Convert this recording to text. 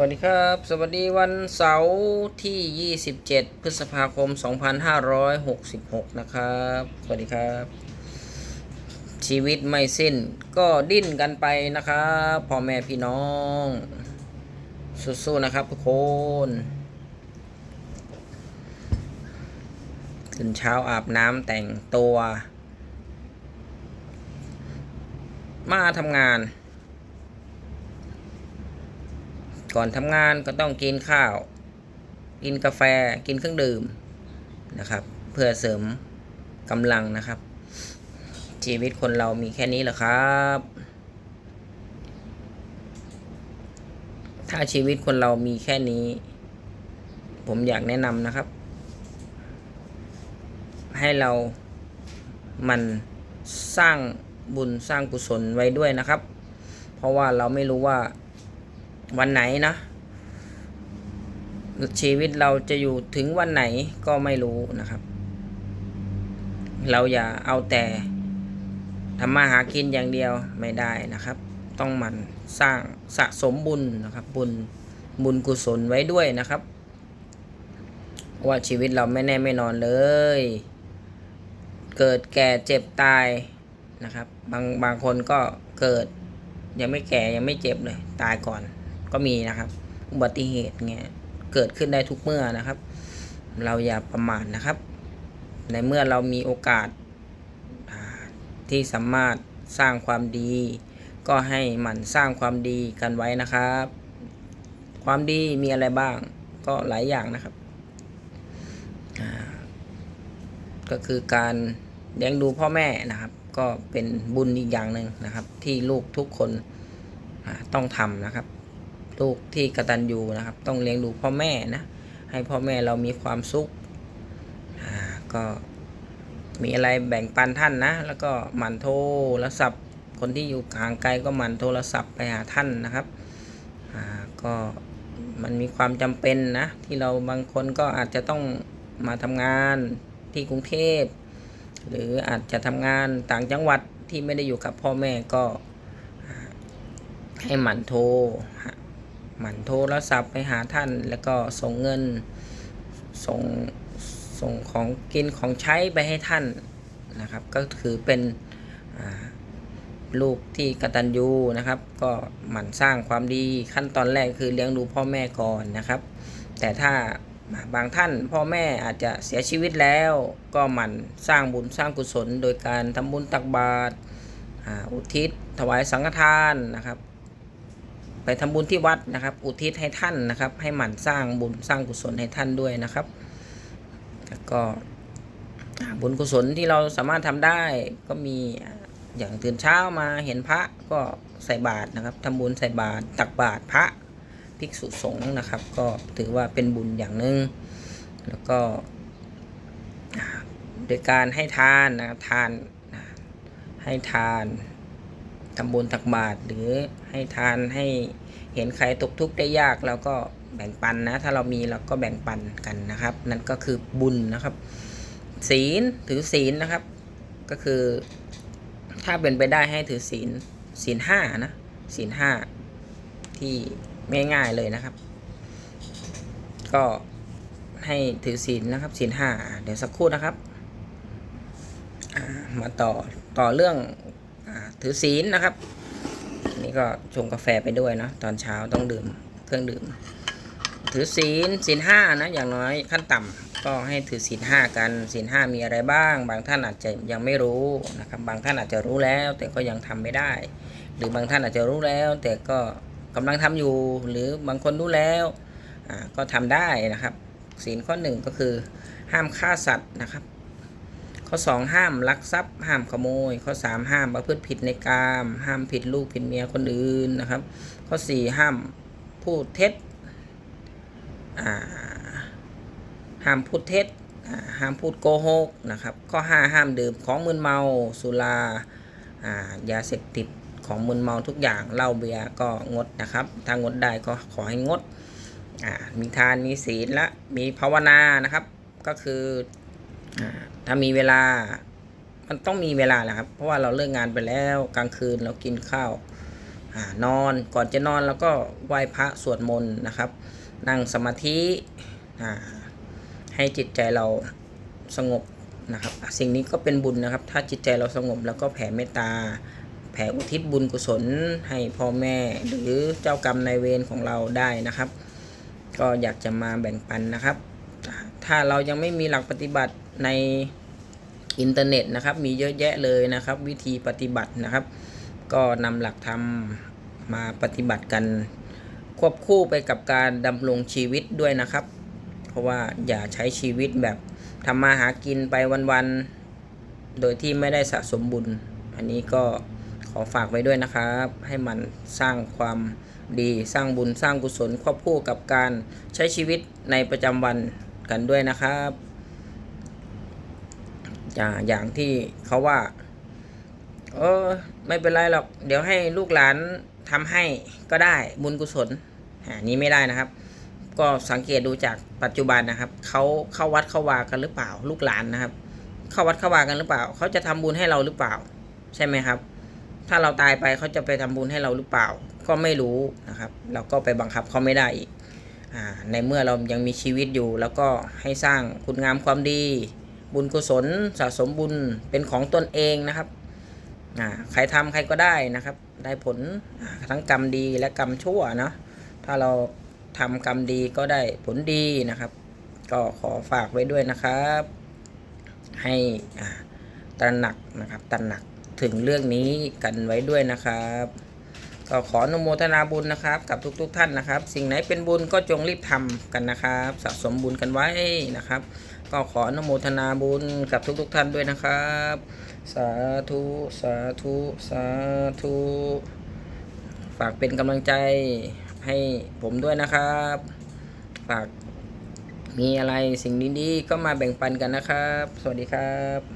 วัสดีครับ สวัสดีวันเสาร์ที่ 27 พฤษภาคม 2566 นะครับ สวัสดีครับ ชีวิตไม่สิ้นก็ดิ้นกันไปนะครับพ่อแม่พี่น้อง สู้ๆนะครับทุกคนตื่นเช้าอาบน้ำแต่งตัว มาทำงาน ก่อนทำงานก็ต้องกินข้าว กินกาแฟกินเครื่องดื่มนะครับ เพื่อเสริมกำลังนะครับ ชีวิตคนเรามีแค่นี้แหละครับ ถ้าชีวิตคนเรามีแค่นี้ ผมอยากแนะนำนะครับ ให้เรามันสร้างบุญสร้างกุศลไว้ด้วยนะครับ เพราะว่าเราไม่รู้ว่า วันไหนนะ ชีวิตเราจะอยู่ถึงวันไหนก็ไม่รู้นะครับ เราอย่าเอาแต่ทำมาหากินอย่างเดียวไม่ได้นะครับ ต้องมันสร้างสะสมบุญนะครับ บุญบุญกุศลไว้ด้วยนะครับ ว่าชีวิตเราไม่แน่ไม่นอนเลย เกิดแก่เจ็บตายนะครับ บางบางคนก็เกิดยังไม่แก่ยังไม่เจ็บเลย ตายก่อน ก็มีนะครับ อุบัติเหตุเงี้ยเกิดขึ้นได้ทุกเมื่อนะครับ เราอย่าประมาทนะครับ ในเมื่อเรามีโอกาสที่สามารถสร้างความดี ก็ให้หมั่นสร้างความดีกันไว้นะครับ ความดีมีอะไรบ้าง ก็หลายอย่างนะครับ ก็คือการเลี้ยงดูพ่อแม่นะครับ ก็เป็นบุญอีกอย่างหนึ่งนะครับ ที่ลูกทุกคนต้องทำนะครับ ลูกที่กระตัญญูนะครับ ต้องเลี้ยงดูพ่อแม่นะ ให้พ่อแม่เรามีความสุขอ่าก็มีอะไรแบ่งปันท่านนะ แล้วก็หมั่นโทรศัพท์ คนที่อยู่ห่างไกลก็หมั่นโทรศัพท์ไปหาท่านนะครับอ่าก็มันมีความจำเป็นนะ ที่เราบางคนก็อาจจะต้องมาทำงานที่กรุงเทพ หรืออาจจะทำงานต่างจังหวัดที่ไม่ได้อยู่กับพ่อแม่ก็ให้หมั่นโทร หมั่นโทรศัพท์ไปหาท่าน แล้วก็ส่งเงินส่งส่งของกินของใช้ไปให้ท่านนะครับ ก็ถือเป็นลูกที่กตัญญูนะครับ ก็หมั่นสร้างความดีขั้นตอนแรกคือเลี้ยงดูพ่อแม่ก่อนนะครับ แต่ถ้าบางท่านพ่อแม่อาจจะเสียชีวิตแล้ว ก็หมั่นสร้างบุญสร้างกุศล โดยการทำบุญตักบาตรอุทิศถวายสังฆทานนะครับ ไปทำบุญที่วัดนะครับ อุทิศให้ท่านนะครับ ให้หมั่นสร้างบุญสร้างกุศลให้ท่านด้วยนะครับแล้วก็บุญกุศลที่เราสามารถทำได้ก็มีอย่างตื่นเช้ามาเห็นพระก็ใส่บาตรนะครับทำบุญใส่บาตรตักบาตรพระภิกษุสงฆ์นะครับ ก็ถือว่าเป็นบุญอย่างหนึ่งแล้วก็โดยการให้ทานนะครับทานให้ทาน ทำบุญตักบาตรหรือให้ทานให้เห็นใครตกทุกข์ได้ยากเราก็แบ่งปันนะ ถ้าเรามีเราก็แบ่งปันกันนะครับ นั่นก็คือบุญนะครับ ศีลถือศีลนะครับ ก็คือ ถ้าเป็นไปได้ให้ถือศีลศีลห้านะศีลห้าที่ง่ายๆเลยนะครับ ก็ให้ถือศีลนะครับศีลห้าเดี๋ยวสักครู่นะครับมาต่อต่อเรื่อง ถือศีลนะครับ นี่ก็ชงกาแฟไปด้วยเนาะตอนเช้าต้องดื่มเครื่องดื่ม ถือศีลศีลห้านะอย่างน้อยขั้นต่ำก็ให้ถือศีลห้ากันศีลห้ามีอะไรบ้าง บางท่านอาจจะยังไม่รู้นะครับ บางท่านอาจจะรู้แล้ว แต่ก็ยังทำไม่ได้ หรือบางท่านอาจจะรู้แล้ว แต่ก็กำลังทำอยู่ หรือบางคนรู้แล้วก็ทำได้นะครับศีลข้อหนึ่งก็คือห้ามฆ่าสัตว์นะครับ ข้อ 2 ห้ามลักทรัพย์ ห้ามขโมย ข้อ 3 ห้ามประพฤติผิดในกาม ห้ามผิดลูกผิดเมียคนอื่นนะครับ ข้อ 4 ห้ามพูดเท็จห้ามพูดเท็จห้ามพูดโกหกนะครับ ข้อ 5 ห้ามดื่มของมึนเมาสุรายาเสพติดของมึนเมาทุกอย่างเหล้าเบียร์ก็งดนะครับ ถ้างดได้ก็ขอให้งดมีทานมีศีลและมีภาวนานะครับ ก็คืออ ถ้ามีเวลา มันต้องมีเวลาแหละครับ เพราะว่าเราเลิกงานไปแล้วกลางคืนเรากินข้าวอานอนก่อนจะนอนแล้วก็ไหว้พระสวดมนต์นะครับ นั่งสมาธิให้จิตใจเราสงบนะครับ สิ่งนี้ก็เป็นบุญนะครับ ถ้าจิตใจเราสงบแล้วก็แผ่เมตตา แผ่อุทิศบุญกุศลให้พ่อแม่หรือเจ้ากรรมนายเวรของเราได้นะครับ ก็อยากจะมาแบ่งปันนะครับ ถ้าเรายังไม่มีหลักปฏิบัติ ในอินเทอร์เน็ตนะครับ มีเยอะแยะเลยนะครับ วิธีปฏิบัตินะครับ ก็นำหลักธรรมมาปฏิบัติกัน ควบคู่ไปกับการดำรงชีวิตด้วยนะครับ เพราะว่าอย่าใช้ชีวิตแบบทำมาหากินไปวันๆ โดยที่ไม่ได้สะสมบุญ อันนี้ก็ขอฝากไว้ด้วยนะครับ ให้มันสร้างความดีสร้างบุญสร้างกุศลควบคู่กับการใช้ชีวิตในประจำวันกันด้วยนะครับ อย่าอย่างที่เขาว่า เออ ไม่เป็นไรหรอก เดี๋ยวให้ลูกหลานทำให้ก็ได้บุญกุศลอ่านี้ไม่ได้นะครับ ก็สังเกตดูจากปัจจุบันนะครับเขาเข้าวัดเข้าวากันหรือเปล่า ลูกหลานนะครับ เข้าวัดเข้าวากันหรือเปล่าเขาจะทำบุญให้เราหรือเปล่า ใช่ไหมครับ ถ้าเราตายไปเขาจะไปทำบุญให้เราหรือเปล่า ก็ไม่รู้นะครับ เราก็ไปบังคับเขาไม่ได้อีกอ่าในเมื่อเรายังมีชีวิตอยู่ แล้วก็ให้สร้างคุณงามความดี บุญกุศลสะสมบุญเป็นของตนเองนะครับใครทำใครก็ได้นะครับ ได้ผลทั้งกรรมดีและกรรมชั่วเนาะถ้าเราทำกรรมดีก็ได้ผลดีนะครับ ก็ขอฝากไว้ด้วยนะครับ ให้ตระหนักนะครับตระหนักถึงเรื่องนี้กันไว้ด้วยนะครับ ก็ขออนุโมทนาบุญนะครับ กับทุกๆทท่านนะครับ สิ่งไหนเป็นบุญก็จงรีบทำกันนะครับ สะสมบุญกันไว้นะครับ ก็ขออนุโมทนาบุญกับทุกๆทท่านด้วยนะครับ สาธุ สาธุ สาธุ ฝากเป็นกำลังใจให้ผมด้วยนะครับ ฝากมีอะไรสิ่งดีๆก็มาแบ่งปันกันนะครับ สวัสดีครับ